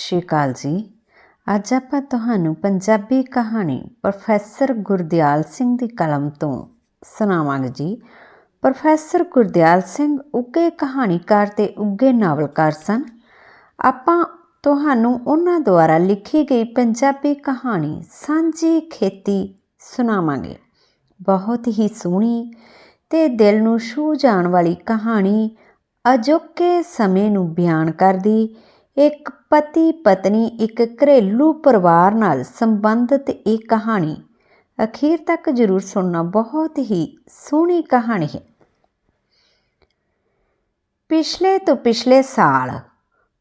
ਸ਼੍ਰੀ ਅਕਾਲ ਜੀ। ਅੱਜ ਆਪਾਂ ਤੁਹਾਨੂੰ ਪੰਜਾਬੀ ਕਹਾਣੀ ਪ੍ਰੋਫੈਸਰ ਗੁਰਦਿਆਲ ਸਿੰਘ ਦੀ ਕਲਮ ਤੋਂ ਸੁਣਾਵਾਂਗੇ ਜੀ। ਪ੍ਰੋਫੈਸਰ ਗੁਰਦਿਆਲ ਸਿੰਘ ਉੱਗੇ ਕਹਾਣੀਕਾਰ ਤੇ ਉੱਗੇ ਨਾਵਲਕਾਰ ਸਨ। ਆਪਾਂ ਤੁਹਾਨੂੰ ਉਹਨਾਂ ਦੁਆਰਾ ਲਿਖੀ ਗਈ ਪੰਜਾਬੀ ਕਹਾਣੀ ਸਾਂਝੀ ਖੇਤੀ ਸੁਣਾਵਾਂਗੇ। ਬਹੁਤ ਹੀ ਸੋਹਣੀ ਤੇ ਦਿਲ ਨੂੰ ਛੂਹ ਜਾਣ ਵਾਲੀ ਕਹਾਣੀ ਅਜੋਕੇ ਸਮੇਂ ਨੂੰ ਬਿਆਨ ਕਰਦੀ ਇੱਕ ਪਤੀ ਪਤਨੀ, ਇੱਕ ਘਰੇਲੂ ਪਰਿਵਾਰ ਨਾਲ ਸੰਬੰਧਿਤ ਇਹ ਕਹਾਣੀ ਅਖੀਰ ਤੱਕ ਜ਼ਰੂਰ ਸੁਣਨਾ ਬਹੁਤ ਹੀ ਸੋਹਣੀ ਕਹਾਣੀ ਹੈ। ਪਿਛਲੇ ਤੋਂ ਪਿਛਲੇ ਸਾਲ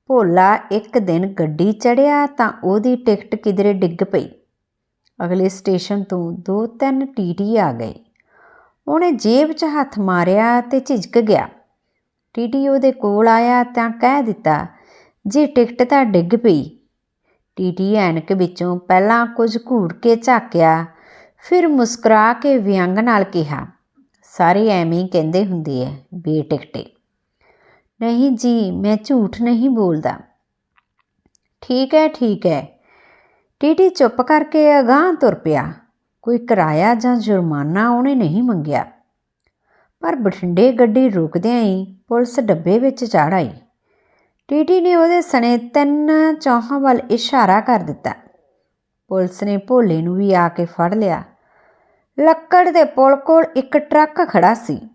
ਭੋਲਾ ਇੱਕ ਦਿਨ ਗੱਡੀ ਚੜਿਆ ਤਾਂ ਉਹਦੀ ਟਿਕਟ ਕਿਧਰੇ ਡਿੱਗ ਪਈ। ਅਗਲੇ ਸਟੇਸ਼ਨ ਤੋਂ ਦੋ ਤਿੰਨ ਟੀਟੀ ਆ ਗਏ। ਉਹਨੇ ਜੇਬ 'ਚ ਹੱਥ ਮਾਰਿਆ ਤੇ ਝਿਜਕ ਗਿਆ। ਟੀਟੀ ਉਹਦੇ ਕੋਲ ਆਇਆ ਤਾਂ ਕਹਿ ਦਿੱਤਾ ਜੇ ਟਿਕਟ ਤਾਂ ਡਿੱਗ ਪਈ। ਟੀਟੀ ਐਨਕ ਵਿੱਚੋਂ ਪਹਿਲਾਂ ਕੁਝ ਘੂੜ ਕੇ ਝਾਕਿਆ, ਫਿਰ ਮੁਸਕਰਾ ਕੇ ਵਿਅੰਗ ਨਾਲ ਕਿਹਾ, ਸਾਰੇ ਐਵੇਂ ਹੀ ਕਹਿੰਦੇ ਹੁੰਦੇ ਐ, ਬੇਟਿਕਟੇ। ਨਹੀਂ ਜੀ, ਮੈਂ ਝੂਠ ਨਹੀਂ ਬੋਲਦਾ। ਠੀਕ ਹੈ ਠੀਕ ਹੈ ਟੀਟੀ ਚੁੱਪ ਕਰਕੇ ਅਗਾਂਹ ਤੁਰ ਪਿਆ। ਕੋਈ ਕਿਰਾਇਆ ਜਾਂ ਜੁਰਮਾਨਾ ਉਹਨੇ ਨਹੀਂ ਮੰਗਿਆ। ਪਰ ਬਠਿੰਡੇ ਗੱਡੀ ਰੁਕਦਿਆਂ ਹੀ ਪੁਲਿਸ ਡੱਬੇ ਵਿੱਚ ਚੜ੍ਹ ਆਈ। ਟੀਟੀ ਨੇ ਉਹਦੇ ਸਣੇ ਤਿੰਨ ਚੌਹਾਂ ਵੱਲ ਇਸ਼ਾਰਾ ਕਰ ਦਿੱਤਾ। ਪੁਲਿਸ ਨੇ ਭੋਲੇ ਨੂੰ ਵੀ ਆ ਕੇ ਫੜ ਲਿਆ। ਲੱਕੜ ਦੇ ਪੁਲ ਕੋਲ ਇੱਕ ਟਰੱਕ ਖੜਾ ਸੀ।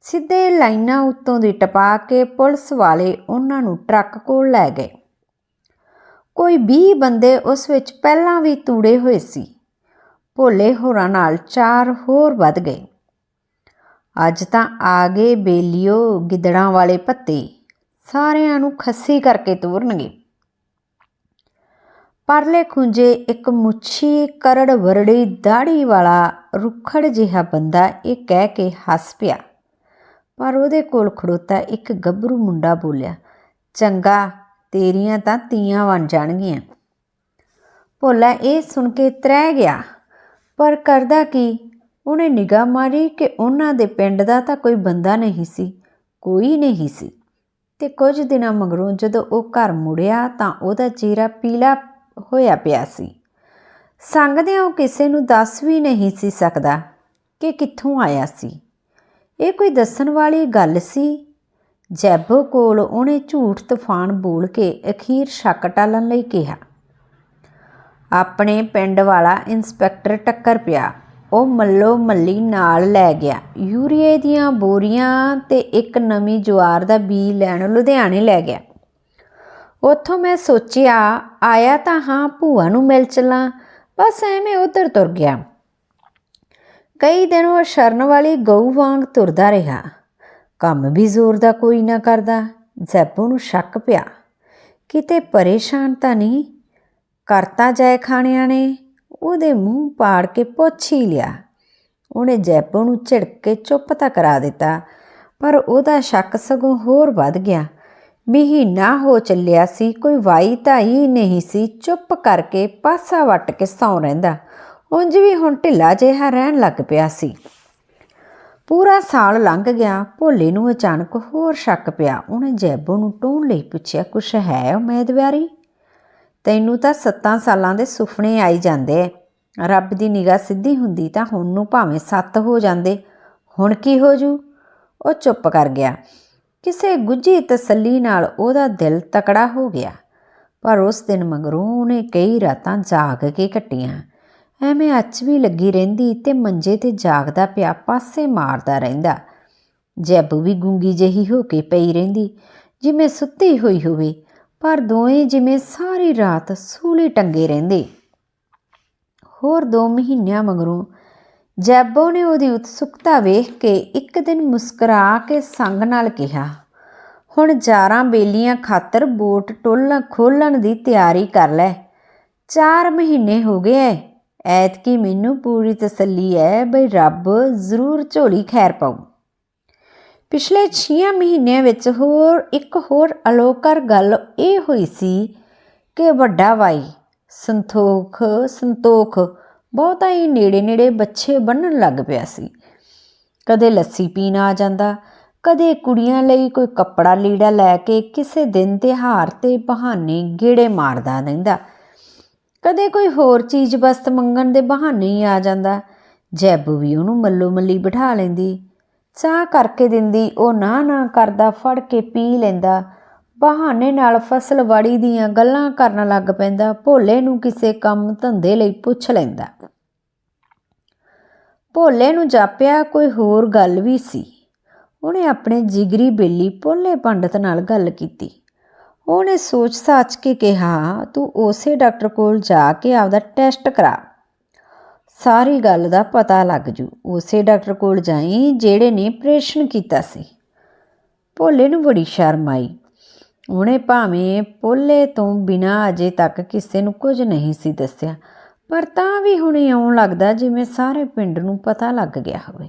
ਸਿੱਧੇ ਲਾਈਨਾਂ ਉੱਤੋਂ ਦੀ ਟਪਾ ਕੇ ਪੁਲਿਸ ਵਾਲੇ ਉਹਨਾਂ ਨੂੰ ਟਰੱਕ ਕੋਲ ਲੈ ਗਏ। ਕੋਈ 20 ਬੰਦੇ ਉਸ ਵਿੱਚ ਪਹਿਲਾਂ ਵੀ ਤੂੜੇ ਹੋਏ ਸੀ। ਭੋਲੇ ਹੋਰਾਂ ਨਾਲ ਚਾਰ ਹੋਰ ਵੱਧ ਗਏ। ਅੱਜ ਤਾਂ ਆ ਗਏ ਬੇਲੀਓ ਗਿੱਦੜਾਂ ਵਾਲੇ ਪੱਤੇ ਸਾਰਿਆਂ ਨੂੰ ਖੱਸੀ ਕਰਕੇ ਤੋਰਨਗੇ। ਪਰਲੇ ਖੁੰਝੇ ਇੱਕ ਮੁੱਛੀ ਕਰੜ ਵਰੜੀ ਦਾੜੀ ਵਾਲਾ ਰੁੱਖੜ ਜਿਹਾ ਬੰਦਾ ਇਹ ਕਹਿ ਕੇ ਹੱਸ ਪਿਆ। ਪਰ ਉਹਦੇ ਕੋਲ ਖੜੋਤਾ ਇੱਕ ਗੱਭਰੂ ਮੁੰਡਾ ਬੋਲਿਆ, ਚੰਗਾ, ਤੇਰੀਆਂ ਤਾਂ ਤੀਆਂ ਬਣ ਜਾਣਗੀਆਂ। ਭੋਲਾ ਇਹ ਸੁਣ ਕੇ ਤ੍ਰਹਿ ਗਿਆ। ਪਰ ਕਰਦਾ ਕੀ? ਉਹਨੇ ਨਿਗਾਹ ਮਾਰੀ ਕਿ ਉਹਨਾਂ ਦੇ ਪਿੰਡ ਦਾ ਤਾਂ ਕੋਈ ਬੰਦਾ ਨਹੀਂ ਸੀ, ਕੋਈ ਨਹੀਂ ਸੀ। ਤੇ ਕੁਝ ਦਿਨਾਂ ਮਗਰੋਂ ਜਦੋਂ ਉਹ ਘਰ ਮੁੜਿਆ ਤਾਂ ਉਹਦਾ ਚਿਹਰਾ ਪੀਲਾ ਹੋਇਆ ਪਿਆ ਸੀ। ਸੰਗਦਿਆਂ ਉਹ ਕਿਸੇ ਨੂੰ ਦੱਸ ਵੀ ਨਹੀਂ ਸੀ ਸਕਦਾ ਕਿ ਕਿੱਥੋਂ ਆਇਆ ਸੀ। ਇਹ ਕੋਈ ਦੱਸਣ ਵਾਲੀ ਗੱਲ ਸੀ? ਜੈਬੋ ਕੋਲ ਉਹਨੇ ਝੂਠ ਤੂਫਾਨ ਬੋਲ ਕੇ ਅਖੀਰ ਸ਼ੱਕ ਟਾਲਣ ਲਈ ਕਿਹਾ। ਆਪਣੇ ਪਿੰਡ ਵਾਲਾ ਇੰਸਪੈਕਟਰ ਟੱਕਰ ਪਿਆ। ਉਹ ਮੱਲੋ ਮੱਲੀ ਨਾਲ ਲੈ ਗਿਆ। ਯੂਰੀਏ ਦੀਆਂ ਬੋਰੀਆਂ ਤੇ ਇੱਕ ਨਵੀਂ ਜਵਾਰ ਦਾ ਬੀ ਲੈਣ ਲੁਧਿਆਣੇ ਲੈ ਗਿਆ। ਉੱਥੋਂ ਮੈਂ ਸੋਚਿਆ, ਆਇਆ ਤਾਂ ਹਾਂ, ਭੂਆ ਨੂੰ ਮਿਲ ਚਲਾਂ। ਬਸ ਐਵੇਂ ਉਧਰ ਤੁਰ ਗਿਆ। ਕਈ ਦਿਨ ਉਹ ਸ਼ਰਨ ਵਾਲੀ ਗਊ ਵਾਂਗ ਤੁਰਦਾ ਰਿਹਾ। ਕੰਮ ਵੀ ਜ਼ੋਰ ਦਾ ਕੋਈ ਨਾ ਕਰਦਾ। ਜ਼ੈਬੋ ਨੂੰ ਸ਼ੱਕ ਪਿਆ। ਕਿਤੇ ਪਰੇਸ਼ਾਨ ਤਾਂ ਨਹੀਂ? ਕਰਤਾ ਜਾਏ ਖਾਣਿਆਂ ਨੇ। ਉਹਦੇ ਮੂੰਹ ਪਾੜ ਕੇ ਪੁੱਛ ਹੀ ਲਿਆ। ਉਹਨੇ ਜੈਬੋ ਨੂੰ ਝਿੜਕ ਕੇ ਚੁੱਪ ਤਾਂ ਕਰਾ ਦਿੱਤਾ, ਪਰ ਉਹਦਾ ਸ਼ੱਕ ਸਗੋਂ ਹੋਰ ਵੱਧ ਗਿਆ। ਮਹੀਨਾ ਹੋ ਚੱਲਿਆ ਸੀ, ਕੋਈ ਵਾਈ ਧਾਈ ਨਹੀਂ ਸੀ, ਚੁੱਪ ਕਰਕੇ ਪਾਸਾ ਵੱਟ ਕੇ ਸੌਂ ਰਹਿੰਦਾ। ਉਂਝ ਵੀ ਹੁਣ ਢਿੱਲਾ ਜਿਹਾ ਰਹਿਣ ਲੱਗ ਪਿਆ ਸੀ। ਪੂਰਾ ਸਾਲ ਲੰਘ ਗਿਆ, ਭੋਲੇ ਨੂੰ ਅਚਾਨਕ ਹੋਰ ਸ਼ੱਕ ਪਿਆ। ਉਹਨੇ ਜੈਬੋ ਨੂੰ ਟੋਣ ਲਈ ਪੁੱਛਿਆ, ਕੁਛ ਹੈ ਉਮੀਦਵਾਰੀ ਤੈਨੂੰ ਤਾਂ 7 ਸਾਲਾਂ ਦੇ ਸੁਪਨੇ ਆਈ ਜਾਂਦੇ। ਰੱਬ ਦੀ ਨਿਗਾਹ ਸਿੱਧੀ ਹੁੰਦੀ ਤਾਂ ਹੁਣ ਨੂੰ ਭਾਵੇਂ 7 ਹੋ ਜਾਂਦੇ। ਹੁਣ ਕੀ ਹੋ ਜੂ? ਉਹ ਚੁੱਪ ਕਰ ਗਿਆ। ਕਿਸੇ ਗੁੱਝੀ ਤਸੱਲੀ ਨਾਲ ਉਹਦਾ ਦਿਲ ਤਕੜਾ ਹੋ ਗਿਆ। ਪਰ ਉਸ ਦਿਨ ਮਗਰੋਂ ਉਹਨੇ ਕਈ ਰਾਤਾਂ ਜਾਗ ਕੇ ਕੱਟੀਆਂ। ਐਵੇਂ ਅੱਛ ਵੀ ਲੱਗੀ ਰਹਿੰਦੀ ਤੇ ਮੰਜੇ ਤੇ ਜਾਗਦਾ ਪਿਆ ਪਾਸੇ ਮਾਰਦਾ ਰਹਿੰਦਾ। ਜੈਬ ਵੀ ਗੁੰਗੀ ਜਿਹੀ ਹੋ ਕੇ ਪਈ ਰਹਿੰਦੀ, ਜਿਵੇਂ ਸੁੱਤੀ ਹੋਈ ਹੋਵੇ। ਪਰ ਦੋਵੇਂ ਜਿਵੇਂ ਸਾਰੀ ਰਾਤ ਸੂਲੀ ਟੰਗੇ ਰਹਿੰਦੇ। ਹੋਰ 2 ਮਹੀਨਿਆਂ ਮਗਰੋਂ ਜੈਬੋ ਨੇ ਉਹਦੀ ਉਤਸੁਕਤਾ ਵੇਖ ਕੇ ਇੱਕ ਦਿਨ ਮੁਸਕਰਾ ਕੇ ਸੰਗ ਨਾਲ ਕਿਹਾ, ਹੁਣ ਜਾਰਾਂ ਬੇਲੀਆਂ ਖਾਤਰ ਬੋਟ ਟੋਲਣ ਖੋਲਣ ਦੀ ਤਿਆਰੀ ਕਰ ਲੈ। 4 ਮਹੀਨੇ ਹੋ ਗਏ ਐ। ਐਤਕੀ ਮੈਨੂੰ ਪੂਰੀ ਤਸੱਲੀ ਹੈ ਬਈ ਰੱਬ ਜ਼ਰੂਰ ਝੋਲੀ ਖੈਰ ਪਾਉ ਪਿਛਲੇ 6 ਮਹੀਨਿਆਂ ਵਿੱਚ ਹੋਰ ਇੱਕ ਹੋਰ ਅਲੋਕਰ ਗੱਲ ਇਹ ਹੋਈ ਸੀ ਕਿ ਵੱਡਾ ਵਾਈ ਸੰਤੋਖ ਸੰਤੋਖ ਬਹੁਤਾ ਹੀ ਨੇੜੇ ਨੇੜੇ ਬੱਚੇ ਬੰਨਣ ਲੱਗ ਪਿਆ ਸੀ। ਕਦੇ ਲੱਸੀ ਪੀਣ ਆ ਜਾਂਦਾ, ਕਦੇ ਕੁੜੀਆਂ ਲਈ ਕੋਈ ਕੱਪੜਾ ਲੀੜਾ ਲੈ ਕੇ ਕਿਸੇ ਦਿਨ ਤਿਉਹਾਰ ਤੇ ਬਹਾਨੇ ਗੇੜੇ ਮਾਰਦਾ ਰਹਿੰਦਾ। ਕਦੇ ਕੋਈ ਹੋਰ ਚੀਜ਼ ਵਸਤ ਮੰਗਣ ਦੇ ਬਹਾਨੇ ਹੀ ਆ ਜਾਂਦਾ, ਜੈਬੂ ਵੀ ਉਹਨੂੰ ਮੱਲੋ ਮੱਲੀ ਬਿਠਾ ਲੈਂਦੀ। ਚਾਹ ਕਰਕੇ ਦਿੰਦੀ, ਉਹ ਨਾ ਨਾ ਕਰਦਾ, ਫੜ ਕੇ ਪੀ ਲੈਂਦਾ। ਬਹਾਨੇ ਨਾਲ ਫਸਲ ਵਾੜੀ ਦੀਆਂ ਗੱਲਾਂ ਕਰਨ ਲੱਗ ਪੈਂਦਾ, ਭੋਲੇ ਨੂੰ ਕਿਸੇ ਕੰਮ ਧੰਦੇ ਲਈ ਪੁੱਛ ਲੈਂਦਾ। ਭੋਲੇ ਨੂੰ ਜਾਪਿਆ ਕੋਈ ਹੋਰ ਗੱਲ ਵੀ ਸੀ। ਉਹਨੇ ਆਪਣੇ ਜਿਗਰੀ ਬੇਲੀ ਭੋਲੇ ਪੰਡਤ ਨਾਲ ਗੱਲ ਕੀਤੀ। ਉਹਨੇ ਸੋਚ ਸਾਚ ਕੇ ਕਿਹਾ, ਤੂੰ ਉਸੇ ਡਾਕਟਰ ਕੋਲ ਜਾ ਕੇ ਆਪਦਾ ਟੈਸਟ ਕਰਾ। ਸਾਰੀ ਗੱਲ ਦਾ ਪਤਾ ਲੱਗ ਜੂ। ਉਸੇ ਡਾਕਟਰ ਕੋਲ ਜਾਈ ਜਿਹੜੇ ਨੇ ਪ੍ਰੇਸ਼ਨ ਕੀਤਾ ਸੀ। ਭੋਲੇ ਨੂੰ ਬੜੀ ਸ਼ਰਮ ਆਈ। ਉਹਨੇ ਭਾਵੇਂ ਭੋਲੇ ਤੋਂ ਬਿਨਾਂ ਅਜੇ ਤੱਕ ਕਿਸੇ ਨੂੰ ਕੁਝ ਨਹੀਂ ਸੀ ਦੱਸਿਆ, ਪਰ ਤਾਂ ਵੀ ਹੁਣੇ ਇਉਂ ਲੱਗਦਾ ਜਿਵੇਂ ਸਾਰੇ ਪਿੰਡ ਨੂੰ ਪਤਾ ਲੱਗ ਗਿਆ ਹੋਵੇ।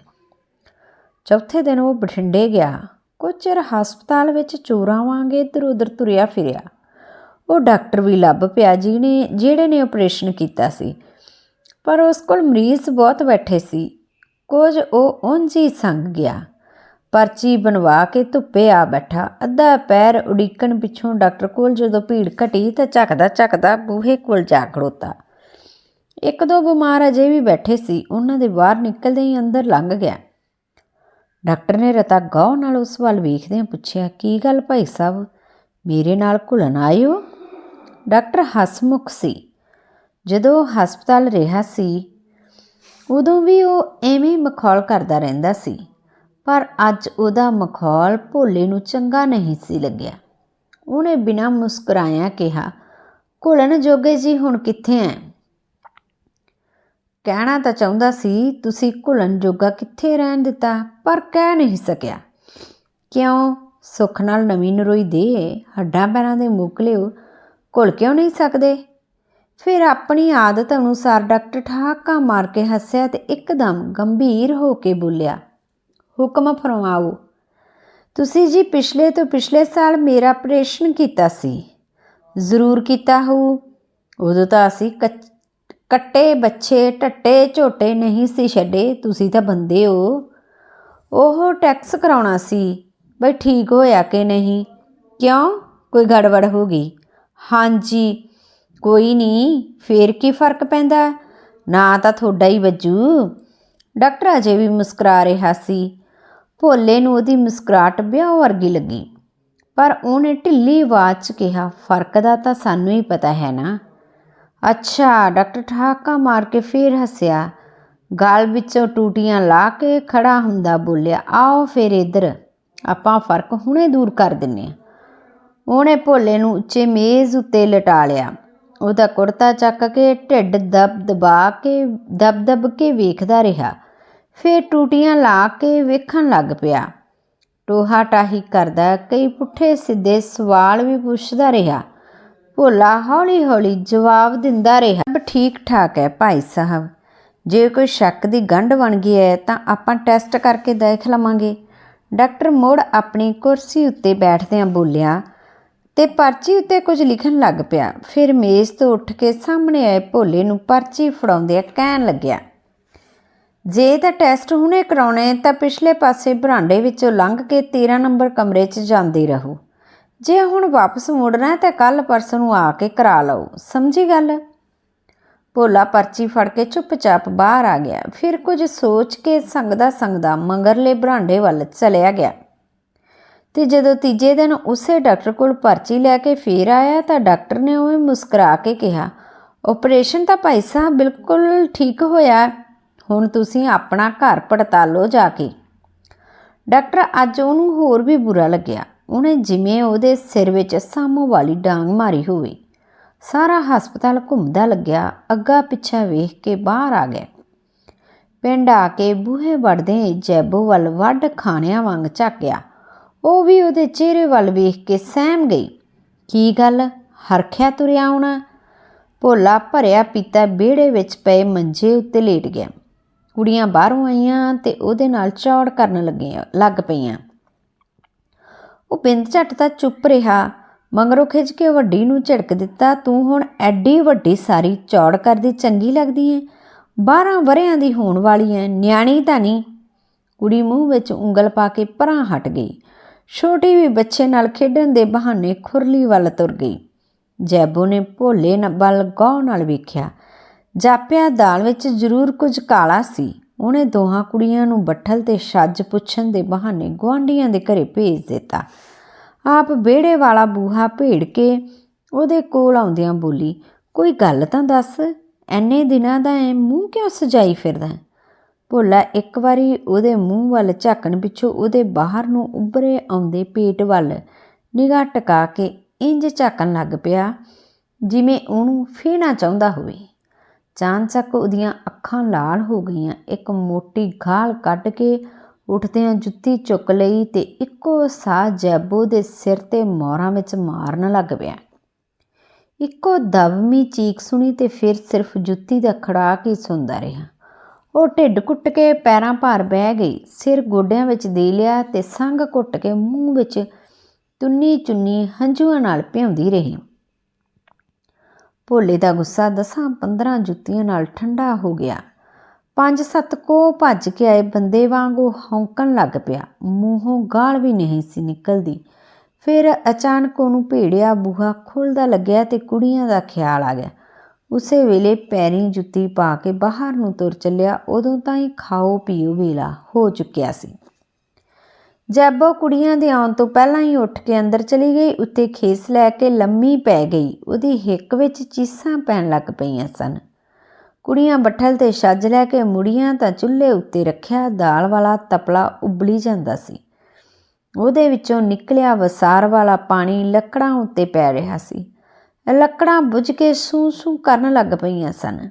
ਚੌਥੇ ਦਿਨ ਉਹ ਬਠਿੰਡੇ ਗਿਆ। ਕੁਝ ਚਿਰ ਹਸਪਤਾਲ ਵਿੱਚ ਚੋਰਾਂ ਵਾਂਗੇ ਇੱਧਰ ਉੱਧਰ ਤੁਰਿਆ ਫਿਰਿਆ। ਉਹ ਡਾਕਟਰ ਵੀ ਲੱਭ ਪਿਆ ਜਿਹਨੇ ਜਿਹੜੇ ਨੇ ਆਪਰੇਸ਼ਨ ਕੀਤਾ ਸੀ। ਪਰ ਉਸ ਕੋਲ ਮਰੀਜ਼ ਬਹੁਤ ਬੈਠੇ ਸੀ। ਕੁਝ ਉਹ ਉਂਝ ਹੀ ਸੰਗ ਗਿਆ। ਪਰਚੀ ਬਣਵਾ ਕੇ ਧੁੱਪੇ ਆ ਬੈਠਾ। ਅੱਧਾ ਪੈਰ ਉਡੀਕਣ ਪਿੱਛੋਂ ਡਾਕਟਰ ਕੋਲ ਜਦੋਂ ਭੀੜ ਘਟੀ ਤਾਂ ਝਕਦਾ ਝਕਦਾ ਬੂਹੇ ਕੋਲ ਜਾ ਖੜੋਤਾ। ਇੱਕ ਦੋ ਬਿਮਾਰ ਅਜੇ ਵੀ ਬੈਠੇ ਸੀ। ਉਹਨਾਂ ਦੇ ਬਾਹਰ ਨਿਕਲਦੇ ਹੀ ਅੰਦਰ ਲੰਘ ਗਿਆ। ਡਾਕਟਰ ਨੇ ਰਤਾ ਗੌਰ ਨਾਲ ਉਸ ਵੱਲ ਵੇਖਦਿਆਂ ਪੁੱਛਿਆ, ਕੀ ਗੱਲ ਭਾਈ ਸਾਹਿਬ? ਮੇਰੇ ਨਾਲ ਘੁਲਣ ਆਇਓ ਡਾਕਟਰ ਹਸਮੁਖ ਸੀ। ਜਦੋਂ ਉਹ ਹਸਪਤਾਲ ਰਿਹਾ ਸੀ, ਉਦੋਂ ਵੀ ਉਹ ਐਵੇਂ ਮਖੌਲ ਕਰਦਾ ਰਹਿੰਦਾ ਸੀ, ਪਰ ਅੱਜ ਉਹਦਾ ਮਖੌਲ ਭੋਲੇ ਨੂੰ ਚੰਗਾ ਨਹੀਂ ਸੀ ਲੱਗਿਆ। ਉਹਨੇ ਬਿਨਾਂ ਮੁਸਕਰਾਇਆ ਕਿਹਾ, ਘੁਲਣ ਜੋਗੇ ਜੀ ਹੁਣ ਕਿੱਥੇ ਐ? ਕਹਿਣਾ ਤਾਂ ਚਾਹੁੰਦਾ ਸੀ, ਤੁਸੀਂ ਘੁਲਣ ਜੋਗਾ ਕਿੱਥੇ ਰਹਿਣ ਦਿੱਤਾ, ਪਰ ਕਹਿ ਨਹੀਂ ਸਕਿਆ। ਕਿਉਂ? ਸੁੱਖ ਨਾਲ ਨਵੀਂ ਨਰੋਈ ਦੇ, ਹੱਡਾਂ ਪੈਰਾਂ ਦੇ ਮੁਕਲਿਓ ਘੁਲ ਕਿਉਂ ਨਹੀਂ ਸਕਦੇ? ਫਿਰ ਆਪਣੀ ਆਦਤ ਅਨੁਸਾਰ ਡਾਕਟਰ ਠਾਕਾ ਮਾਰ ਕੇ ਹੱਸਿਆ ਤੇ ਇੱਕਦਮ ਗੰਭੀਰ ਹੋ ਕੇ ਬੋਲਿਆ, ਹੁਕਮ ਫਰਮਾਓ। ਤੁਸੀਂ ਜੀ ਪਿਛਲੇ ਤੋਂ ਪਿਛਲੇ ਸਾਲ ਮੇਰਾ ਆਪਰੇਸ਼ਨ ਕੀਤਾ ਸੀ। ਜ਼ਰੂਰ ਕੀਤਾ ਹੋਊ। ਉਦੋਂ ਤਾਂ ਅਸੀਂ ਕੱਚ- ਕੱਟੇ ਬੱਚੇ, ਟੱਟੇ, ਝੋਟੇ ਨਹੀਂ ਸੀ ਛੱਡੇ, ਤੁਸੀਂ ਤਾਂ ਬੰਦੇ ਹੋ। ਉਹ ਟੈਕਸ ਕਰਾਉਣਾ ਸੀ। ਬਈ ਠੀਕ ਹੋਇਆ ਕਿ ਨਹੀਂ? ਕਿਉਂ? ਕੋਈ ਗੜਬੜ ਹੋ ਗਈ? ਹਾਂਜੀ। ਕੋਈ ਨਹੀਂ, ਫੇਰ ਕੀ ਫ਼ਰਕ ਪੈਂਦਾ? ਨਾ ਤਾਂ ਤੁਹਾਡਾ ਹੀ ਵੱਜੂ। ਡਾਕਟਰ ਅਜੇ ਵੀ ਮੁਸਕਰਾ ਰਿਹਾ ਸੀ। ਭੋਲੇ ਨੂੰ ਉਹਦੀ ਮੁਸਕਰਾਹਟ ਵਿਆਹ ਵਰਗੀ ਲੱਗੀ। ਪਰ ਉਹਨੇ ਢਿੱਲੀ ਆਵਾਜ਼ 'ਚ ਕਿਹਾ, ਫ਼ਰਕ ਦਾ ਤਾਂ ਸਾਨੂੰ ਹੀ ਪਤਾ ਹੈ ਨਾ। ਅੱਛਾ, ਡਾਕਟਰ ਠਾਕਾ ਮਾਰ ਕੇ ਫੇਰ ਹੱਸਿਆ। ਗਾਲ ਵਿੱਚੋਂ ਟੂਟੀਆਂ ਲਾ ਕੇ ਖੜਾ ਹੁੰਦਾ ਬੋਲਿਆ, ਆਓ ਫੇਰ ਇੱਧਰ, ਆਪਾਂ ਫ਼ਰਕ ਹੁਣੇ ਦੂਰ ਕਰ ਦਿੰਨੇ ਆ। ਉਹਨੇ ਭੋਲੇ ਨੂੰ ਉੱਚੇ ਮੇਜ਼ ਉੱਤੇ ਲਟਾ ਲਿਆ। ਉਹਦਾ ਕੁੜਤਾ ਚੱਕ ਕੇ ਢਿੱਡ ਦਬ ਦਬਾ ਕੇ, ਦਬ ਦਬ ਕੇ ਵੇਖਦਾ ਰਿਹਾ। ਫੇਰ ਟੂਟੀਆਂ ਲਾ ਕੇ ਵੇਖਣ ਲੱਗ ਪਿਆ। ਟੋਹਾ ਟਾਹੀ ਕਰਦਾ, ਕਈ ਪੁੱਠੇ ਸਿੱਧੇ ਸਵਾਲ ਵੀ ਪੁੱਛਦਾ ਰਿਹਾ। ਭੋਲਾ ਹੌਲੀ ਹੌਲੀ ਜਵਾਬ ਦਿੰਦਾ ਰਿਹਾ, ਸਭ ਠੀਕ ਠਾਕ ਹੈ ਭਾਈ ਸਾਹਿਬ। ਜੇ ਕੋਈ ਸ਼ੱਕ ਦੀ ਗੰਢ ਬਣ ਗਈ ਹੈ ਤਾਂ ਆਪਾਂ ਟੈਸਟ ਕਰਕੇ ਦੇਖ ਲਵਾਂਗੇ। ਡਾਕਟਰ ਮੋੜ ਆਪਣੀ ਕੁਰਸੀ ਉੱਤੇ ਬੈਠਦਿਆਂ ਬੋਲਿਆ ਤੇ ਪਰਚੀ ਉੱਤੇ ਕੁਝ ਲਿਖਣ ਲੱਗ ਪਿਆ। ਫਿਰ ਮੇਜ਼ ਤੋਂ ਉੱਠ ਕੇ ਸਾਹਮਣੇ ਆਏ ਭੋਲੇ ਨੂੰ ਪਰਚੀ ਫੜਾਉਂਦਿਆਂ ਕਹਿਣ ਲੱਗਿਆ, ਜੇ ਤਾਂ ਟੈਸਟ ਹੁਣੇ ਕਰਾਉਣੇ, ਤਾਂ ਪਿਛਲੇ ਪਾਸੇ ਬਰਾਂਡੇ ਵਿੱਚੋਂ ਲੰਘ ਕੇ 13 ਨੰਬਰ ਕਮਰੇ 'ਚ ਜਾਂਦੇ ਰਹੋ। ਜੇ ਹੁਣ ਵਾਪਸ ਮੁੜਨਾ ਤਾਂ ਕੱਲ ਪਰਸੋਂ ਨੂੰ ਆ ਕੇ ਕਰਾ ਲਓ। ਸਮਝੀ ਗੱਲ? ਭੋਲਾ ਪਰਚੀ ਫੜ ਕੇ ਚੁੱਪਚਾਪ ਬਾਹਰ ਆ ਗਿਆ। ਫਿਰ ਕੁਝ ਸੋਚ ਕੇ ਸੰਗਦਾ ਸੰਗਦਾ ਮੰਗਰਲੇ ਬਰਾਂਡੇ ਵੱਲ ਚਲਿਆ ਗਿਆ। ਤੇ ਜਦੋਂ ਤੀਜੇ ਦਿਨ ਉਸੇ ਡਾਕਟਰ ਕੋਲ ਪਰਚੀ ਲੈ ਕੇ ਫੇਰ ਆਇਆ ਤਾਂ ਡਾਕਟਰ ਨੇ ਉਹ ਮੁਸਕਰਾ ਕੇ ਕਿਹਾ ਆਪਰੇਸ਼ਨ ਤਾਂ ਭਾਈ ਸਾਹਿਬ ਬਿਲਕੁਲ ਠੀਕ ਹੋਇਆ, ਹੁਣ ਤੁਸੀਂ ਆਪਣਾ ਘਰ ਪੜਤਾਲੋ ਜਾ ਕੇ। ਡਾਕਟਰ ਅੱਜ ਉਹਨੂੰ ਹੋਰ ਵੀ ਬੁਰਾ ਲੱਗਿਆ। ਉਹਨੇ ਜਿਵੇਂ ਉਹਦੇ ਸਿਰ ਵਿੱਚ ਸਾਮੋ ਵਾਲੀ ਡਾਂਗ ਮਾਰੀ ਹੋਵੇ, ਸਾਰਾ ਹਸਪਤਾਲ ਘੁੰਮਦਾ ਲੱਗਿਆ, ਅੱਗਾ ਪਿੱਛਾ ਵੇਖ ਕੇ ਬਾਹਰ ਆ ਗਿਆ। ਪਿੰਡ ਆ ਕੇ ਬੂਹੇ ਵੜਦੇ ਜੈਬੋ ਵੱਲ ਵੱਡ ਖਾਣਿਆਂ ਵਾਂਗ ਝਾਕਿਆ। ਉਹ ਵੀ ਉਹਦੇ ਚਿਹਰੇ ਵੱਲ ਵੇਖ ਕੇ ਸਹਿਮ ਗਈ। ਕੀ ਗੱਲ? ਹਰਖਿਆ ਤੁਰਿਆ ਆਉਣਾ? ਭੋਲਾ ਭਰਿਆ ਪੀਤਾ ਵਿਹੜੇ ਵਿੱਚ ਪਏ ਮੰਜੇ ਉੱਤੇ ਲੇਟ ਗਿਆ। ਕੁੜੀਆਂ ਬਾਹਰੋਂ ਆਈਆਂ ਤੇ ਉਹਦੇ ਨਾਲ ਚੌੜ ਕਰਨ ਲੱਗੀਆਂ, ਲੱਗ ਪਈਆਂ। ਉਹ ਬਿੰਦ ਝੱਟ ਤਾਂ ਚੁੱਪ ਰਿਹਾ, ਮਗਰੋਂ ਖਿੱਚ ਕੇ ਵੱਡੀ ਨੂੰ ਝਿੜਕ ਦਿੱਤਾ, ਤੂੰ ਹੁਣ ਐਡੀ ਵੱਡੀ ਸਾਰੀ ਚੌੜ ਕਰਦੀ, ਚੰਗੀ ਲੱਗਦੀ ਏ? 12 ਵਰਿਆਂ ਦੀ ਹੋਣ ਵਾਲੀ ਐ ਨਿਆਣੀ ਤਾਂ ਨਹੀਂ? ਕੁੜੀ ਮੂੰਹ ਵਿੱਚ ਉਂਗਲ ਪਾ ਕੇ ਪਰਾਂ ਹਟ ਗਈ। ਛੋਟੀ ਵੀ ਬੱਚੇ ਨਾਲ ਖੇਡਣ ਦੇ ਬਹਾਨੇ ਖੁਰਲੀ ਵੱਲ ਤੁਰ ਗਈ। ਜੈਬੋ ਨੇ ਭੋਲੇ ਨ- ਵੱਲ ਗੌਰ ਨਾਲ ਵੇਖਿਆ। ਜਾਪਿਆ ਦਾਲ ਵਿੱਚ ਜ਼ਰੂਰ ਕੁਝ ਕਾਲਾ ਸੀ। ਉਹਨੇ ਦੋਹਾਂ ਕੁੜੀਆਂ ਨੂੰ ਬੱਠਲ ਤੇ ਛੱਜ ਪੁੱਛਣ ਦੇ ਬਹਾਨੇ ਗੁਆਂਢੀਆਂ ਦੇ ਘਰੇ ਭੇਜ ਦਿੱਤਾ। ਆਪ ਵਿਹੜੇ ਵਾਲਾ ਬੂਹਾ ਭੇੜ ਕੇ ਉਹਦੇ ਕੋਲ ਆਉਂਦਿਆਂ ਬੋਲੀ, ਕੋਈ ਗੱਲ ਤਾਂ ਦੱਸ, ਐਨੇ ਦਿਨਾਂ ਦਾ ਐ ਮੂੰਹ ਕਿਉਂ ਸਜਾਈ ਫਿਰਦਾ? ਭੋਲਾ ਇੱਕ ਵਾਰੀ ਉਹਦੇ ਮੂੰਹ ਵੱਲ ਝਾਕਣ ਪਿੱਛੋਂ ਉਹਦੇ ਬਾਹਰ ਨੂੰ ਉੱਭਰੇ ਆਉਂਦੇ ਪੇਟ ਵੱਲ। ਨਿਗਾਹ ਟਿਕਾ ਕੇ ਇੰਜ ਝਾਕਣ ਲੱਗ ਪਿਆ, ਜਿਵੇਂ ਉਹਨੂੰ ਫੇਣਾ ਚਾਹੁੰਦਾ ਹੋਵੇ। ਚਾਂਚਕ ਉਹਦੀਆਂ ਅੱਖਾਂ ਲਾਲ ਹੋ ਗਈਆਂ। ਇੱਕ ਮੋਟੀ ਗਾਲ ਕੱਢ ਕੇ ਉੱਠਦਿਆਂ ਜੁੱਤੀ ਚੁੱਕ ਲਈ ਤੇ ਇੱਕੋ ਸਾਹ ਜੈਬੋ ਦੇ ਸਿਰ ਤੇ ਮੋਹਰਾਂ ਵਿੱਚ ਮਾਰਨ ਲੱਗ ਪਿਆ। ਇੱਕੋ ਦਬਮੀ ਚੀਕ ਸੁਣੀ ਤੇ ਫਿਰ ਸਿਰਫ ਜੁੱਤੀ ਦਾ ਖੜਾਕ ਹੀ ਸੁਣਦਾ ਰਿਹਾ। ਉਹ ਢਿੱਡ ਕੁੱਟ ਕੇ ਪੈਰਾਂ ਭਾਰ ਬਹਿ ਗਈ, ਸਿਰ ਗੋਡਿਆਂ ਵਿੱਚ ਦੇ ਲਿਆ ਤੇ ਸੰਗ ਘੁੱਟ ਕੇ ਮੂੰਹ ਵਿੱਚ ਤੁੰਨੀ ਚੁੰਨੀ ਹੰਝੂਆਂ ਨਾਲ ਭਿਉਂਦੀ ਰਹੀ। ਭੋਲੇ ਦਾ ਗੁੱਸਾ ਦਸਾਂ 15 ਜੁੱਤੀਆਂ ਨਾਲ ਠੰਡਾ ਹੋ ਗਿਆ। ਪੰਜ ਸੱਤ ਕੋ ਭੱਜ ਕੇ ਆਏ ਬੰਦੇ ਵਾਂਗੂ ਹੌਂਕਣ ਲੱਗ ਪਿਆ। ਮੂੰਹੋਂ ਗਾਲ ਵੀ ਨਹੀਂ ਸੀ ਨਿਕਲਦੀ। ਫਿਰ ਅਚਾਨਕ ਉਹਨੂੰ ਭੇੜਿਆ ਬੂਹਾ ਖੁੱਲਦਾ ਲੱਗਿਆ ਤੇ ਕੁੜੀਆਂ ਦਾ ਖਿਆਲ ਆ ਗਿਆ। ਉਸੇ ਵੇਲੇ ਪੈਰੀਂ ਜੁੱਤੀ ਪਾ ਕੇ ਬਾਹਰ ਨੂੰ ਤੁਰ ਚੱਲਿਆ, ਉਦੋਂ ਤਾਂ ਹੀ ਖਾਓ ਪੀਓ ਵੇਲਾ ਹੋ ਚੁੱਕਿਆ ਸੀ। ਜੈਬੋ ਕੁੜੀਆਂ ਦੇ ਆਉਣ ਤੋਂ ਪਹਿਲਾਂ ਹੀ ਉੱਠ ਕੇ ਅੰਦਰ ਚਲੀ ਗਈ, ਉੱਤੇ ਖੇਸ ਲੈ ਕੇ ਲੰਮੀ ਪੈ ਗਈ, ਉਹਦੀ ਹਿੱਕ ਵਿੱਚ ਚੀਸਾਂ ਪੈਣ ਲੱਗ ਪਈਆਂ ਸਨ। ਕੁੜੀਆਂ ਬੱਠਲ ਤੇ ਛੱਜ ਲੈ ਕੇ ਮੁੜੀਆਂ ਤਾਂ ਚੁੱਲ੍ਹੇ ਉੱਤੇ ਰੱਖਿਆ, ਦਾਲ ਵਾਲਾ ਤਪਲਾ ਉਬਲੀ ਜਾਂਦਾ ਸੀ। ਉਹਦੇ ਵਿੱਚੋਂ ਨਿਕਲਿਆ ਵਸਾਰ ਵਾਲਾ ਪਾਣੀ ਲੱਕੜਾਂ ਉੱਤੇ ਪੈ ਰਿਹਾ ਸੀ। ਲੱਕੜਾਂ ਬੁਝ ਕੇ ਸੂ ਸੂ ਕਰਨ ਲੱਗ ਪਈਆਂ ਸਨ।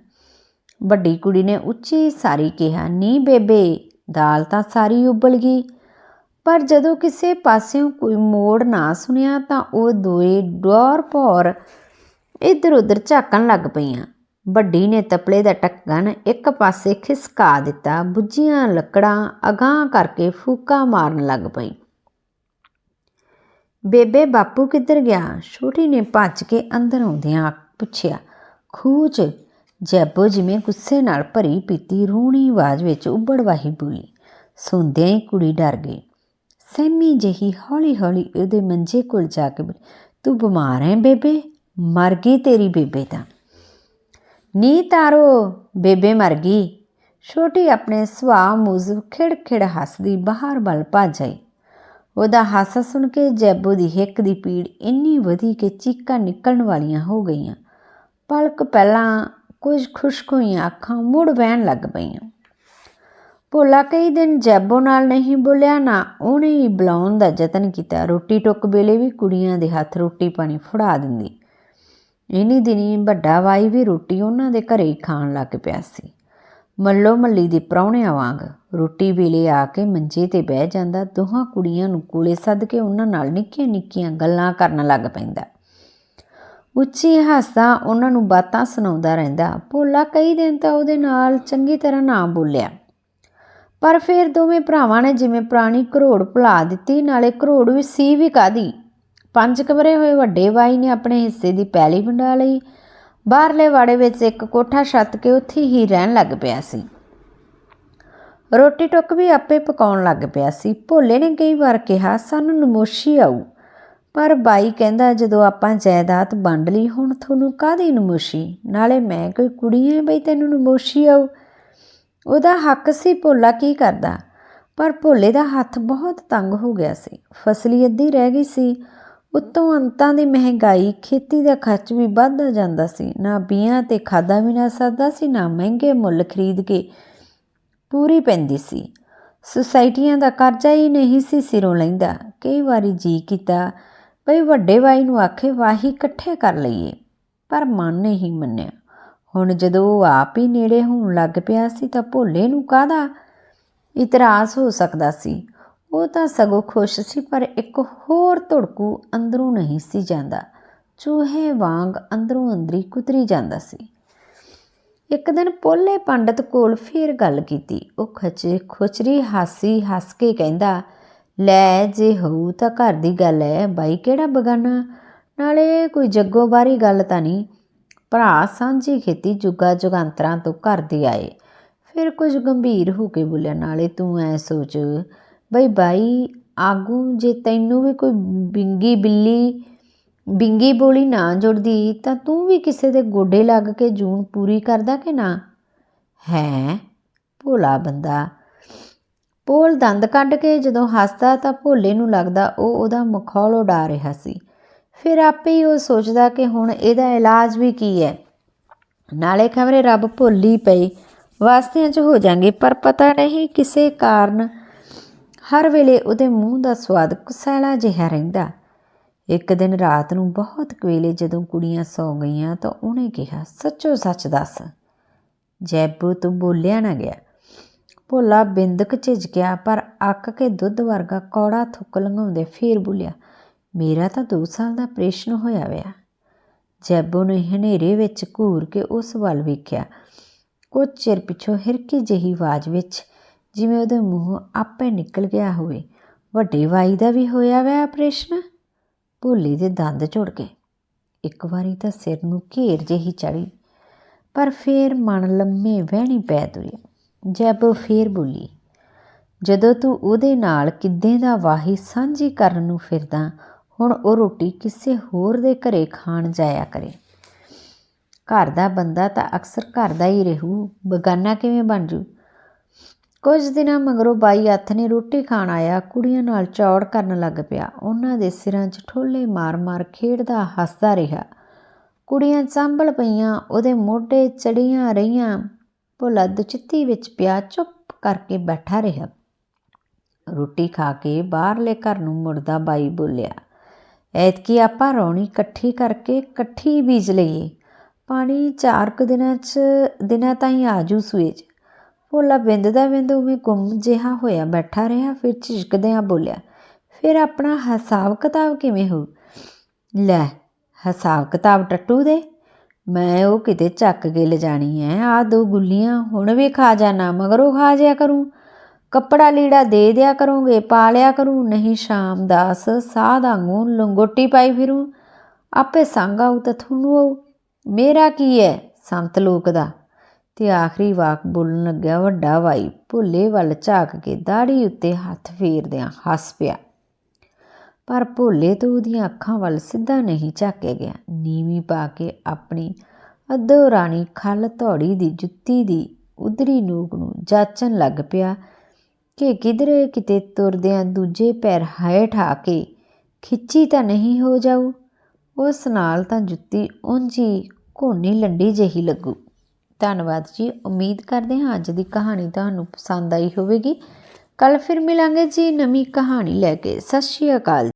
ਵੱਡੀ ਕੁੜੀ ਨੇ ਉੱਚੀ ਸਾਰੀ ਕਿਹਾ, ਨੀ ਬੇਬੇ, ਦਾਲ ਤਾਂ ਸਾਰੀ ਉਬਲ ਗਈ। ਪਰ ਜਦੋਂ ਕਿਸੇ ਪਾਸਿਓਂ ਕੋਈ ਮੋੜ ਨਾ ਸੁਣਿਆ ਤਾਂ ਉਹ ਦੋਏ ਡੋਰ ਪੌਰ ਇੱਧਰ ਉੱਧਰ ਝਾਕਣ ਲੱਗ ਪਈਆਂ। ਵੱਡੀ ਨੇ ਤਪਲੇ ਦਾ ਟੱਕਣ ਇੱਕ ਪਾਸੇ ਖਿਸਕਾ ਦਿੱਤਾ, ਬੁੱਝੀਆਂ ਲੱਕੜਾਂ ਅਗਾਂਹ ਕਰਕੇ ਫੂਕਾ ਮਾਰਨ ਲੱਗ ਪਈ। ਬੇਬੇ ਬਾਪੂ ਕਿੱਧਰ ਗਿਆ? ਛੋਟੀ ਨੇ ਭੱਜ ਕੇ ਅੰਦਰ ਆਉਂਦਿਆਂ ਪੁੱਛਿਆ, ਖੂਚ, ਜੈਬੋ ਜਿਵੇਂ ਗੁੱਸੇ ਨਾਲ ਭਰੀ ਪੀਤੀ ਰੂਣੀ ਆਵਾਜ਼ ਵਿੱਚ ਉੱਬੜਵਾਹੀ ਬੋਲੀ। ਸੁਣਦਿਆਂ ਹੀ ਕੁੜੀ ਡਰ ਗਈ। ਸੈਮੀ ਜਹੀ ਹੌਲੀ ਹੌਲੀ ਉਹਦੇ ਮੰਜੇ ਕੋਲ ਜਾ ਕੇ ਬੋਲੀ, ਤੂੰ ਬਿਮਾਰ ਹੈ ਬੇਬੇ? ਮਰ ਗਈ ਤੇਰੀ ਬੇਬੇ ਤਾਂ। ਨੀ ਤਾਰੋ, ਬੇਬੇ ਮਰ ਗਈ। ਛੋਟੀ ਆਪਣੇ ਸੁਭਾਅ ਮੁਜ਼ਬ ਖਿੜਖਿੜ ਹੱਸਦੀ ਬਾਹਰ ਵੱਲ ਭੱਜ ਆਈ। ਉਹਦਾ ਹਾਸਾ ਸੁਣ ਕੇ ਜੈਬੋ ਦੀ ਹਿੱਕ ਦੀ ਪੀੜ ਇੰਨੀ ਵਧੀ ਕਿ ਚੀਕਾਂ ਨਿਕਲਣ ਵਾਲੀਆਂ ਹੋ ਗਈਆਂ। ਪਲਕ ਪਹਿਲਾਂ ਕੁਝ ਖੁਸ਼ਕ ਹੋਈਆਂ ਅੱਖਾਂ ਮੁੜ ਵਹਿਣ ਲੱਗ ਪਈਆਂ। ਭੋਲਾ ਕਈ ਦਿਨ ਜੈਬੋ ਨਾਲ ਨਹੀਂ ਬੋਲਿਆ, ਨਾ ਉਹਨੇ ਹੀ ਬੁਲਾਉਣ ਦਾ ਯਤਨ ਕੀਤਾ। ਰੋਟੀ ਟੁੱਕ ਵੇਲੇ ਵੀ ਕੁੜੀਆਂ ਦੇ ਹੱਥ ਰੋਟੀ ਪਾਣੀ ਫੜਾ ਦਿੰਦੀ। ਇਨੀ ਦਿਨੀ ਵੱਡਾ ਵਾਈ ਵੀ ਰੋਟੀ ਉਹਨਾਂ ਦੇ ਘਰੇ ਹੀ ਖਾਣ ਲੱਗ ਪਿਆ ਸੀ। ਮੱਲੋ ਮੱਲੀ ਦੇ ਪ੍ਰਾਹੁਣਿਆਂ ਵਾਂਗ ਰੋਟੀ ਵੇਲੇ ਆ ਕੇ ਮੰਜੇ ਤੇ ਬਹਿ ਜਾਂਦਾ। ਦੋਹਾਂ ਕੁੜੀਆਂ ਨੂੰ ਕੋਲੇ ਸੱਦ ਕੇ ਉਹਨਾਂ ਨਾਲ ਨਿੱਕੀਆਂ ਨਿੱਕੀਆਂ ਗੱਲਾਂ ਕਰਨ ਲੱਗ ਪੈਂਦਾ। ਉੱਚੀ ਹਾਸਾ ਉਹਨਾਂ ਨੂੰ ਬਾਤਾਂ ਸੁਣਾਉਂਦਾ ਰਹਿੰਦਾ। ਭੋਲਾ ਕਈ ਦਿਨ ਤਾਂ ਉਹਦੇ ਨਾਲ ਚੰਗੀ ਤਰ੍ਹਾਂ ਨਾ ਬੋਲਿਆ। ਪਰ ਫਿਰ ਦੋਵੇਂ ਭਰਾਵਾਂ ਨੇ ਜਿਵੇਂ ਪੁਰਾਣੀ ਘਰੋੜ ਭੁਲਾ ਦਿੱਤੀ, ਨਾਲੇ ਘਰੋੜ ਵੀ ਸੀ ਵੀ ਕਾਦੀ ਪੰਜ ਕਮਰੇ ਹੋਏ ਵੱਡੇ ਬਾਈ ਨੇ ਆਪਣੇ ਹਿੱਸੇ ਦੀ ਪੈਲੀ ਵੰਡਾ ਲਈ। ਬਾਹਰਲੇ ਵਾੜੇ ਵਿੱਚ ਇੱਕ ਕੋਠਾ ਛੱਤ ਕੇ ਉੱਥੇ ਹੀ ਰਹਿਣ ਲੱਗ ਪਿਆ ਸੀ। ਰੋਟੀ ਟੁੱਕ ਵੀ ਆਪੇ ਪਕਾਉਣ ਲੱਗ ਪਿਆ ਸੀ। ਭੋਲੇ ਨੇ ਕਈ ਵਾਰ ਕਿਹਾ, ਸਾਨੂੰ ਨਮੋਸ਼ੀ ਆਉ ਪਰ ਬਾਈ ਕਹਿੰਦਾ, ਜਦੋਂ ਆਪਾਂ ਜਾਇਦਾਦ ਵੰਡ ਲਈ, ਹੁਣ ਤੁਹਾਨੂੰ ਕਾਹਦੀ ਨਮੋਸ਼ੀ? ਨਾਲੇ ਮੈਂ ਕੋਈ ਕੁੜੀ ਐ ਬਈ ਤੈਨੂੰ ਨਮੋਸ਼ੀ ਆਉ ਉਹਦਾ ਹੱਕ ਸੀ ਭੋਲਾ ਕੀ ਕਰਦਾ, ਪਰ ਭੋਲੇ ਦਾ ਹੱਥ ਬਹੁਤ ਤੰਗ ਹੋ ਗਿਆ ਸੀ। ਫਸਲੀ ਅੱਧੀ ਰਹਿ ਗਈ ਸੀ। ਉੱਤੋਂ ਅੰਤਾਂ ਦੀ ਮਹਿੰਗਾਈ ਖੇਤੀ ਦਾ ਖਰਚ ਵੀ ਵੱਧਦਾ ਜਾਂਦਾ ਸੀ। ਨਾ ਬੀਆਂ ਤੇ ਖਾਦਾਂ ਵੀ ਨਾ ਸਰਦਾ ਸੀ, ਨਾ ਮਹਿੰਗੇ ਮੁੱਲ ਖਰੀਦ ਕੇ ਪੂਰੀ ਪੈਂਦੀ ਸੀ। ਸੁਸਾਇਟੀਆਂ ਦਾ ਕਰਜ਼ਾ ਹੀ ਨਹੀਂ ਸੀ ਸਿਰੋਂ ਲੈਂਦਾ। ਕਈ ਵਾਰੀ ਜੀ ਕੀਤਾ, ਭਈ ਵੱਡੇ ਬਾਈ ਨੂੰ ਆਖੇ, ਵਾਹੀ ਇਕੱਠੇ ਕਰ ਲਈਏ। ਪਰ ਮਨ ਨਹੀਂ ਮੰਨਿਆ। ਹੁਣ ਜਦੋਂ ਉਹ ਆਪ ਹੀ ਨੇੜੇ ਹੋਣ ਲੱਗ ਪਿਆ ਸੀ ਤਾਂ ਭੋਲੇ ਨੂੰ ਕਾਹਦਾ ਇਤਰਾਜ਼ ਹੋ ਸਕਦਾ ਸੀ? ਉਹ ਤਾਂ ਸਗੋਂ ਖੁਸ਼ ਸੀ, ਪਰ ਇੱਕ ਹੋਰ ਧੜਕੂ ਅੰਦਰੋਂ ਨਹੀਂ ਸੀ ਜਾਂਦਾ। ਚੂਹੇ ਵਾਂਗ ਅੰਦਰੋਂ ਅੰਦਰੀ ਕੁਤਰੀ ਜਾਂਦਾ ਸੀ। ਇੱਕ ਦਿਨ ਪੋਲੇ ਪੰਡਤ ਕੋਲ ਫੇਰ ਗੱਲ ਕੀਤੀ। ਉਹ ਖਚੇ ਖੁਚਰੀ ਹਾਸੀ ਹੱਸ ਕੇ ਕਹਿੰਦਾ, ਲੈ ਜੇ ਹੋਊ ਤਾਂ ਘਰ ਦੀ ਗੱਲ ਹੈ ਬਾਈ ਕਿਹੜਾ ਬਗਾਨਾ? ਨਾਲੇ ਕੋਈ ਜੱਗੋ ਬਾਰੀ ਗੱਲ ਤਾਂ ਨਹੀਂ। ਭਰਾ ਸਾਂਝੀ ਖੇਤੀ ਜੁਗਾ ਜੁਗਾਂਤਰਾਂ ਤੋਂ ਘਰ ਕਰਦੇ ਆਏ। ਫਿਰ ਕੁਝ ਗੰਭੀਰ ਹੋ ਕੇ ਬੋਲਿਆ, ਨਾਲੇ ਤੂੰ ਐ ਸੋਚ ਬਈ ਬਾਈ, ਆਗੂ, ਜੇ ਤੈਨੂੰ ਵੀ ਕੋਈ ਬਿੰਗੀ ਬਿੱਲੀ, ਬਿੰਗੀ ਬੋਲੀ ਨਾ ਜੁੜਦੀ, ਤਾਂ ਤੂੰ ਵੀ ਕਿਸੇ ਦੇ ਗੋਡੇ ਲੱਗ ਕੇ ਜੂਨ ਪੂਰੀ ਕਰਦਾ ਕਿ ਨਾ? ਹੈ? ਭੋਲਾ ਬੰਦਾ। ਪੋਲ ਦੰਦ ਕੱਢ ਕੇ ਜਦੋਂ ਹੱਸਦਾ ਤਾਂ ਭੋਲੇ ਨੂੰ ਲੱਗਦਾ ਉਹ ਉਹਦਾ ਮਖੌਲ ਉਡਾ ਰਿਹਾ ਸੀ। ਫਿਰ ਆਪੇ ਹੀ ਉਹ ਸੋਚਦਾ ਕਿ ਹੁਣ ਇਹਦਾ ਇਲਾਜ ਵੀ ਕੀ ਹੈ। ਨਾਲੇ ਖਬਰੇ ਰੱਬ ਭੁੱਲੀ ਪਈ। ਵਾਸਤਿਆਂ 'ਚ ਹੋ ਜਾਣਗੇ ਪਰ ਪਤਾ ਨਹੀਂ ਕਿਸੇ ਕਾਰਨ ਹਰ ਵੇਲੇ ਉਹਦੇ ਮੂੰਹ ਦਾ ਸਵਾਦ ਕੁਸੈਲਾ ਜਿਹਾ ਰਹਿੰਦਾ। ਇੱਕ ਦਿਨ ਰਾਤ ਨੂੰ ਬਹੁਤ ਕਵੇਲੇ ਜਦੋਂ ਕੁੜੀਆਂ ਸੌ ਗਈਆਂ ਤਾਂ ਉਹਨੇ ਕਿਹਾ, ਸੱਚੋ ਸੱਚ ਦੱਸ, ਜੈਬੂ ਤੂੰ ਬੋਲਿਆ ਨਾ ਗਿਆ। ਭੋਲਾ ਬਿੰਦਕ ਝਿਜਕਿਆ, ਪਰ ਅੱਕ ਕੇ ਦੁੱਧ ਵਰਗਾ ਕੌੜਾ ਥੁੱਕ ਲੰਘਾਉਂਦੇ ਫੇਰ ਬੋਲਿਆ, ਮੇਰਾ ਤਾਂ 2 ਸਾਲ ਦਾ ਆਪਰੇਸ਼ਨ ਹੋਇਆ ਵਿਆ ਜੈਬੂ ਨੇ ਹਨੇਰੇ ਵਿੱਚ ਘੂਰ ਕੇ ਉਸ ਵੱਲ ਵੇਖਿਆ। ਕੁਝ ਚਿਰ ਪਿਛੋਂ ਹਿਰਕੀ ਜਿਹੀ ਆਵਾਜ਼ ਵਿੱਚ ਜਿਵੇਂ ਉਹਦੇ ਮੂੰਹੋਂ ਆਪੇ ਨਿਕਲ ਗਿਆ ਹੋਵੇ। ਵੱਡੇ ਵਾਈ ਦਾ ਵੀ ਹੋਇਆ ਵੈ ਆਪਰੇਸ਼ਨ? ਭੋਲੀ ਦੇ ਦੰਦ ਝੁੜ ਗਏ। ਇੱਕ ਵਾਰੀ ਤਾਂ ਸਿਰ ਨੂੰ ਘੇਰ ਜਿਹੀ ਚੜੀ, ਪਰ ਫੇਰ ਮਨ ਲੰਮੇ ਵਹਿਣੀ ਪੈ ਤੁਰੀ। ਜੈਬੋ ਫੇਰ ਬੋਲੀ, ਜਦੋਂ ਤੂੰ ਉਹਦੇ ਨਾਲ ਕਿੱਦੇ ਦਾ ਵਾਹੀ ਸਾਂਝੀ ਕਰਨ ਨੂੰ ਫਿਰਦਾ, ਹੁਣ ਉਹ ਰੋਟੀ ਕਿਸੇ ਹੋਰ ਦੇ ਘਰੇ ਖਾਣ ਜਾਇਆ ਕਰੇ। ਘਰ ਦਾ ਬੰਦਾ ਤਾਂ ਅਕਸਰ ਘਰ ਦਾ ਹੀ ਰਹੂ, ਬਗਾਨਾ ਕਿਵੇਂ ਬਣ ਜੂ? ਕੁਝ ਦਿਨਾਂ ਮਗਰੋਂ ਬਾਈ ਹੱਥ ਨੇ ਰੋਟੀ ਖਾਣ ਆਇਆ, ਕੁੜੀਆਂ ਨਾਲ ਚੌੜ ਕਰਨ ਲੱਗ ਪਿਆ। ਉਹਨਾਂ ਦੇ ਸਿਰਾਂ 'ਚ ਠੋਲੇ ਮਾਰ-ਮਾਰ ਖੇਡਦਾ ਹੱਸਦਾ ਰਿਹਾ। ਕੁੜੀਆਂ ਚਾਂਬਲ ਪਈਆਂ, ਉਹਦੇ ਮੋਢੇ ਚੜੀਆਂ ਰਹੀਆਂ। ਭੋਲਾ ਦੁਚਿੱਤੀ ਵਿੱਚ ਪਿਆ, ਚੁੱਪ ਕਰਕੇ ਬੈਠਾ ਰਿਹਾ। ਰੋਟੀ ਖਾ ਕੇ ਬਾਹਰਲੇ ਘਰ ਨੂੰ ਮੁੜਦਾ ਬਾਈ ਬੋਲਿਆ, ਐਤਕੀ ਆਪਾਂ ਰੌਣੀ ਇਕੱਠੀ ਕਰਕੇ ਇਕੱਠੀ ਬੀਜ ਲਈਏ। ਪਾਣੀ ਚਾਰ ਕੁ ਦਿਨਾਂ 'ਚ, ਦਿਨਾਂ ਤਾਈਂ ਆਜੂ ਸੂਏ 'ਚ। ਭੋਲਾ ਬਿੰਦ ਦਾ ਬਿੰਦ ਉਵੇਂ ਗੁੰਮ ਜਿਹਾ ਹੋਇਆ, ਬੈਠਾ ਰਿਹਾ, ਫਿਰ ਝਿਜਕਦਿਆਂ ਬੋਲਿਆ, ਫਿਰ ਆਪਣਾ ਹਿਸਾਬ ਕਿਤਾਬ ਕਿਵੇਂ ਹੋ ਲੈ, ਹਿਸਾਬ ਕਿਤਾਬ ਟੱਟੂ ਦੇ। ਮੈਂ ਉਹ ਕਿਤੇ ਚੱਕ ਕੇ ਲਿਜਾਣੀ ਐ। ਆ ਦੋ ਗੁੱਲੀਆਂ ਹੁਣ ਵੀ ਖਾ ਜਾਣਾ ਮਗਰੋਂ ਖਾ ਜਿਆ ਕਰੂੰ। ਕੱਪੜਾ ਲੀੜਾ ਦੇ ਦਿਆ ਕਰੋਗੇ, ਪਾ ਲਿਆ ਕਰੂੰ। ਨਹੀਂ ਸ਼ਾਮ ਦਾਸ, ਸਾਹ ਵਾਂਗੂ ਲੰਗੋਟੀ ਪਾਈ ਫਿਰੂ। ਆਪੇ ਸੰਗ ਆਊ ਤਾਂ ਤੁਹਾਨੂੰ ਆਉ ਮੇਰਾ ਕੀ ਹੈ ਸੰਤ ਲੋਕ ਦਾ? ਤੇ ਆਖਰੀ ਵਾਕ ਬੋਲਣ ਲੱਗਿਆ ਵੱਡਾ ਭਾਈ। ਭੋਲੇ ਵੱਲ ਝਾਕ ਕੇ ਦਾੜੀ ਉੱਤੇ ਹੱਥ ਫੇਰਦਿਆਂ ਹੱਸ ਪਿਆ। ਪਰ ਭੋਲੇ ਤੋਂ ਉਹਦੀਆਂ ਅੱਖਾਂ ਵੱਲ ਸਿੱਧਾ ਨਹੀਂ ਝਾਕਿਆ ਗਿਆ। ਨੀਵੀਂ ਪਾ ਕੇ ਆਪਣੀ ਅੱਧੋ ਰਾਣੀ ਖੱਲ ਧੌੜੀ ਦੀ ਜੁੱਤੀ ਦੀ ਉਧਰੀ ਨੂਕ ਨੂੰ ਜਾਚਣ ਲੱਗ ਪਿਆ ਕਿ ਕਿਧਰੇ ਕਿਤੇ ਤੁਰਦਿਆਂ ਦੂਜੇ ਪੈਰ ਹੇਠ ਆ ਕੇ ਖਿੱਚੀ ਤਾਂ ਨਹੀਂ ਹੋ ਜਾਊ। ਉਸ ਨਾਲ ਤਾਂ ਜੁੱਤੀ ਉਂਝੀ ਘੋਨੀ ਲੰਡੀ ਜਿਹੀ ਲੱਗੂ। ਧੰਨਵਾਦ ਜੀ। ਉਮੀਦ ਕਰਦੇ ਹਾਂ ਅੱਜ ਦੀ ਕਹਾਣੀ ਤੁਹਾਨੂੰ ਪਸੰਦ ਆਈ ਹੋਵੇਗੀ। ਕੱਲ ਫਿਰ ਮਿਲਾਂਗੇ ਜੀ ਨਵੀਂ ਕਹਾਣੀ ਲੈ ਕੇ। ਸਤਿ ਸ਼੍ਰੀ ਅਕਾਲ